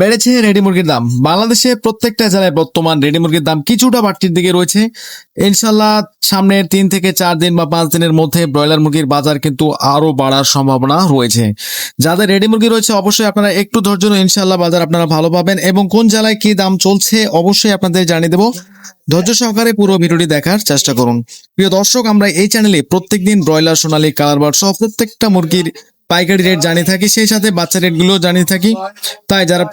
বেড়েছে রেডি মুরগির দাম। বাংলাদেশে প্রত্যেকটা জেলায় বর্তমান রেডি মুরগির দাম কিছুটা বাড়তির দিকে রয়েছে। ইনশাল্লাহ সামনের তিন থেকে চার দিন বা পাঁচ দিনের মধ্যে ব্রয়লার মুরগির বাজার কিন্তু আরও বাড়ার সম্ভাবনা রয়েছে। যাদের রেডি মুরগি রয়েছে, অবশ্যই আপনারা একটু ধৈর্য ইনশাল্লাহ বাজার আপনারা ভালো পাবেন এবং কোন জেলায় কি দাম চলছে অবশ্যই আপনাদের জানিয়ে দেবো। ধৈর্য সহকারে পুরো ভিডিওটি দেখার চেষ্টা করুন। প্রিয় দর্শক, আমরা এই চ্যানেলে প্রত্যেকদিন ব্রয়লার, সোনালী কালার বার সহ প্রত্যেকটা মুরগির পাইকারি রেট জানিয়ে থাকি, সেই সাথে বাচ্চা রেটগুলো জানিয়ে থাকি। তাই যারা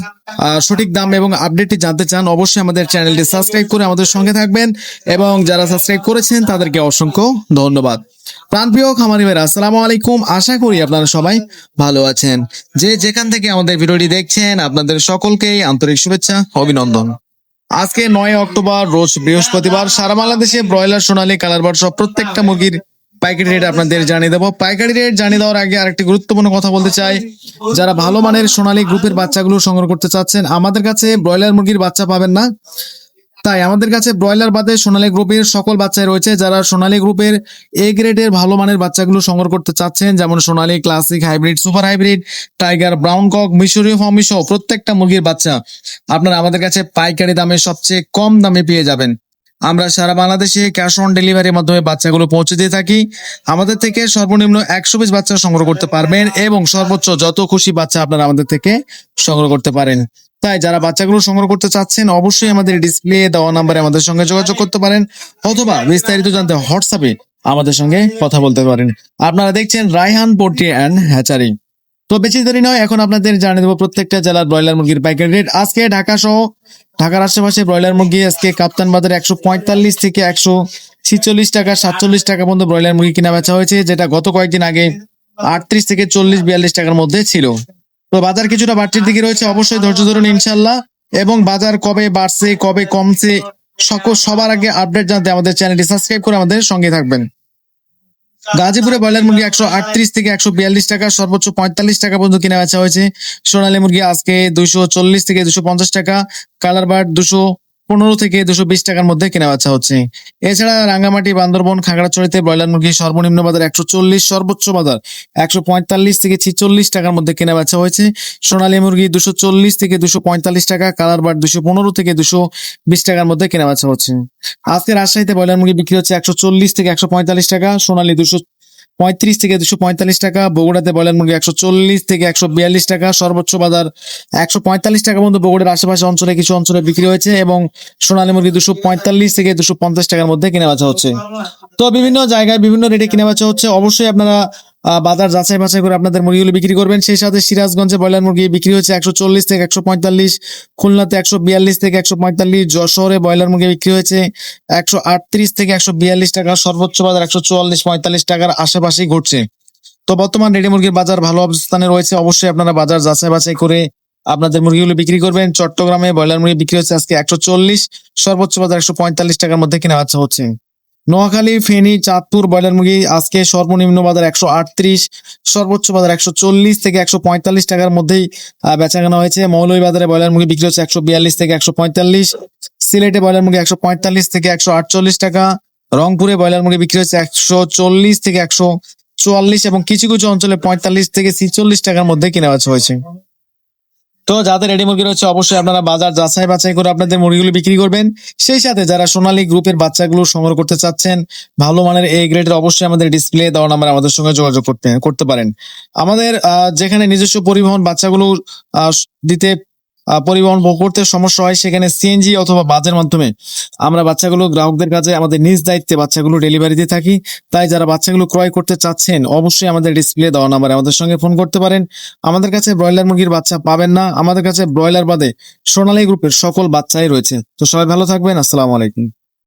সঠিক দাম এবং আপডেটটি জানতে চান, অবশ্যই আমাদের চ্যানেলটি সাবস্ক্রাইব করে আমাদের সঙ্গে থাকবেন এবং যারা সাবস্ক্রাইব করেছেন, তাদেরকে অসংখ্য ধন্যবাদ। প্রাণপ্রিয় খামারি ভাইরা, আসসালামু আলাইকুম। আশা করি আপনারা সবাই ভালো আছেন। যে যেখান থেকে আমাদের ভিডিওটি দেখছেন, আপনাদের সকলকেই আন্তরিক শুভেচ্ছা, অভিনন্দন। আজকে নয় অক্টোবর, রোজ বৃহস্পতিবার, সারা বাংলাদেশে ব্রয়লার, সোনালী, কালার বার সব প্রত্যেকটা মুরগির পাইকারি রেট আপনাদের জানিয়ে দেবো। পাইকারি রেট জানিয়ে দেওয়ার আগে আরেকটি গুরুত্বপূর্ণ কথা বলতে চাই। যারা ভালো মানের সোনালী গ্রুপের বাচ্চাগুলো সংগ্রহ করতে চাচ্ছেন, আমাদের কাছে ব্রয়লার মুরগির বাচ্চা পাবেন না। তাই আমাদের কাছে ব্রয়লার বাদে সোনালী গ্রুপের সকল বাচ্চাই রয়েছে। যারা সোনালী গ্রুপের এ গ্রেডের ভালো মানের বাচ্চাগুলো সংগ্রহ করতে চাচ্ছেন, যেমন Sonali classic hybrid super hybrid tiger brown cock মিশরীয় ফর্মি প্রত্যেকটা মুরগির বাচ্চা আপনারা আমাদের কাছে পাইকারি দামে সবচেয়ে কম দামে পেয়ে যাবেন। আমরা সারা বাংলাদেশে ক্যাশ অন ডেলিভারির মাধ্যমে বাচ্চাগুলো পৌঁছে দিয়ে থাকি। আমাদের থেকে সর্বনিম্ন একশো পিস বাচ্চা সংগ্রহ করতে পারবেন এবং সর্বোচ্চ যত খুশি বাচ্চা আপনারা আমাদের থেকে সংগ্রহ করতে পারেন। তাই যারা বাচ্চাগুলো সংগ্রহ করতে চাচ্ছেন, অবশ্যই আমাদের ডিসপ্লে দেওয়া নাম্বারে আমাদের সঙ্গে যোগাযোগ করতে পারেন অথবা বিস্তারিত জানতে হোয়াটসঅ্যাপে আমাদের সঙ্গে কথা বলতে পারেন। আপনারা দেখছেন রায়হান পোল্ট্রি অ্যান্ড হ্যাচারি। তো বেশি দেরি নয়, এখন আপনাদের জানিয়ে দেবো প্রত্যেকটা জেলার ব্রয়লার মুরগির পাইকারি রেট আজকে ঢাকা সহ ঢাকার আশেপাশে ব্রয়লার মুরগি আজকে কাপ্তান বাজারে একশো পঁয়তাল্লিশ থেকে একশো ছিচল্লিশ টাকা, সাতচল্লিশ টাকা পর্যন্ত ব্রয়লার মুরগি কিনা বেচা হয়েছে, যেটা গত কয়েকদিন আগে আটত্রিশ থেকে চল্লিশ বিয়াল্লিশ টাকার মধ্যে ছিল। তো বাজার কিছুটা বাড়তির দিকে রয়েছে, অবশ্যই ধৈর্য ধরুন ইনশাল্লাহ এবং বাজার কবে বাড়ছে, কবে কমছে, সকল সবার আগে আপডেট জানতে আমাদের চ্যানেলটি সাবস্ক্রাইব করে আমাদের সঙ্গে থাকবেন। গাজীপুরে ব্রয়লার মুরগি একশো আটত্রিশ থেকে একশো বিয়াল্লিশ টাকা, সর্বোচ্চ পঁয়তাল্লিশ টাকা পর্যন্ত কিনা বেচা হয়েছে। সোনালী মুরগি আজকে দুইশো চল্লিশ থেকে দুশো পঞ্চাশ টাকা, কালার বার্ড দুশো পনেরো থেকে দুশো বিশ টাকার মধ্যে কেনা বেচা হচ্ছে। এছাড়া রাঙ্গামাটি, বান্দরবন, খাগড়াছড়িতে ব্রয়লার মুরগি সর্বনিম্ন বাজার একশো চল্লিশ, সর্বোচ্চ বাজার একশো পঁয়তাল্লিশ থেকে ছিচল্লিশ টাকার মধ্যে কেনা বেচা হয়েছে। সোনালী মুরগি দুশো চল্লিশ থেকে দুশো পঁয়তাল্লিশ টাকা কালার বার্ড দুশো পনেরো থেকে দুশো বিশ টাকার মধ্যে কেনা বেচা হচ্ছে। আজকে রাজশাহীতে ব্রয়লার মুরগি বিক্রি হচ্ছে একশো চল্লিশ থেকে একশো পঁয়তাল্লিশ টাকা, সোনালী দুশো পঁয়ত্রিশ থেকে দুশো পঁয়তাল্লিশ টাকা, বগুড়াতে ব্রয়লার মুরগি একশো চল্লিশ থেকে একশো বিয়াল্লিশ টাকা, সর্বোচ্চ বাজার একশো পঁয়তাল্লিশ টাকা পর্যন্ত বগুড়ার আশেপাশে অঞ্চলে কিছু অঞ্চলে বিক্রি হয়েছে এবং সোনালী মুরগি দুশো পঁয়তাল্লিশ থেকে দুশো পঞ্চাশ টাকার মধ্যে কেনা বেচা হচ্ছে। তো বিভিন্ন জায়গায় বিভিন্ন রেটে কেনা বেচা হচ্ছে। অবশ্যই আপনারা বাজার যাচাই বাছাই করে আপনাদের মুরগিগুলো বিক্রি করবেন। সেই সাথে সিরাজগঞ্জে ব্রয়লার মুরগি বিক্রি হচ্ছে একশো চল্লিশ থেকে একশো পঁয়তাল্লিশ, খুলনাতে একশো বিয়াল্লিশ থেকে একশো পঁয়তাল্লিশ, যশোরে ব্রয়লার মুরগি বিক্রি হয়েছে একশো আটত্রিশ থেকে একশো বিয়াল্লিশ টাকা সর্বোচ্চ বাজার একশো চুয়াল্লিশ, পঁয়তাল্লিশ টাকার আশেপাশেই ঘটছে। তো বর্তমান রেডি মুরগির বাজার ভালো অবস্থানে রয়েছে, অবশ্যই আপনারা বাজার যাচাই বাছাই করে আপনাদের মুরগিগুলো বিক্রি করবেন। চট্টগ্রামে ব্রয়লার মুরগি বিক্রি হচ্ছে আজকে একশো চল্লিশ, সর্বোচ্চ বাজার একশো পঁয়তাল্লিশ টাকার মধ্যে কেনা হচ্ছে। নোয়াখালী ফেনী চাঁদপুর ব্রয়লার মুরগি আজকে সর্বনিম্ন বাজার একশো আটত্রিশ সর্বোচ্চ বাজার একশো চল্লিশ থেকে একশো পঁয়তাল্লিশ টাকার মধ্যেই আহ, বেচা কেনা হয়েছে। মৌলভীবাজারে ব্রয়লার মুরগি বিক্রি হচ্ছে একশো বিয়াল্লিশ থেকে একশো পঁয়তাল্লিশ সিলেটে ব্রয়লার মুরগি একশো পঁয়তাল্লিশ থেকে একশো আটচল্লিশ টাকা রংপুরে ব্রয়লার মুরগি বিক্রি হচ্ছে একশো চল্লিশ থেকে একশো চুয়াল্লিশ এবং কিছু কিছু অঞ্চলে পঁয়তাল্লিশ থেকে ছিচল্লিশ টাকার মধ্যে কেনা বেচা হয়েছে। তো যাদের রেডি মুরগি রয়েছে, অবশ্যই আপনারা বাজার যাচাই বাছাই করে আপনাদের মুরগিগুলো বিক্রি করবেন। সেই সাথে যারা সোনালী গ্রুপের বাচ্চাগুলো সংগ্রহ করতে চাচ্ছেন, ভালো মানের এই গ্রেডের অবশ্যই আমাদের ডিসপ্লে দেওয়া নাম্বার আমাদের সঙ্গে যোগাযোগ করতে করতে পারেন। আমাদের যেখানে নিজস্ব পরিবহন বাচ্চাগুলো দিতে পরিবহন করতে সমস্যা হয়, সেখানে সিএনজি অথবা বাজের মাধ্যমে আমরা বাচ্চাগুলো, গ্রাহকদের কাছে আমাদের নিজ দায়িত্বে বাচ্চাগুলো ডেলিভারি দিয়ে থাকি। তাই যারা বাচ্চাগুলো ক্রয় করতে চাচ্ছেন, অবশ্যই আমাদের ডিসপ্লে দেওয়া নাম্বারে আমাদের সঙ্গে ফোন করতে পারেন। আমাদের কাছে ব্রয়লার মুরগির বাচ্চা পাবেন না। আমাদের কাছে ব্রয়লার বাদে সোনালী গ্রুপের সকল বাচ্চাই রয়েছে। তো সবাই ভালো থাকবেন। আসসালামু আলাইকুম।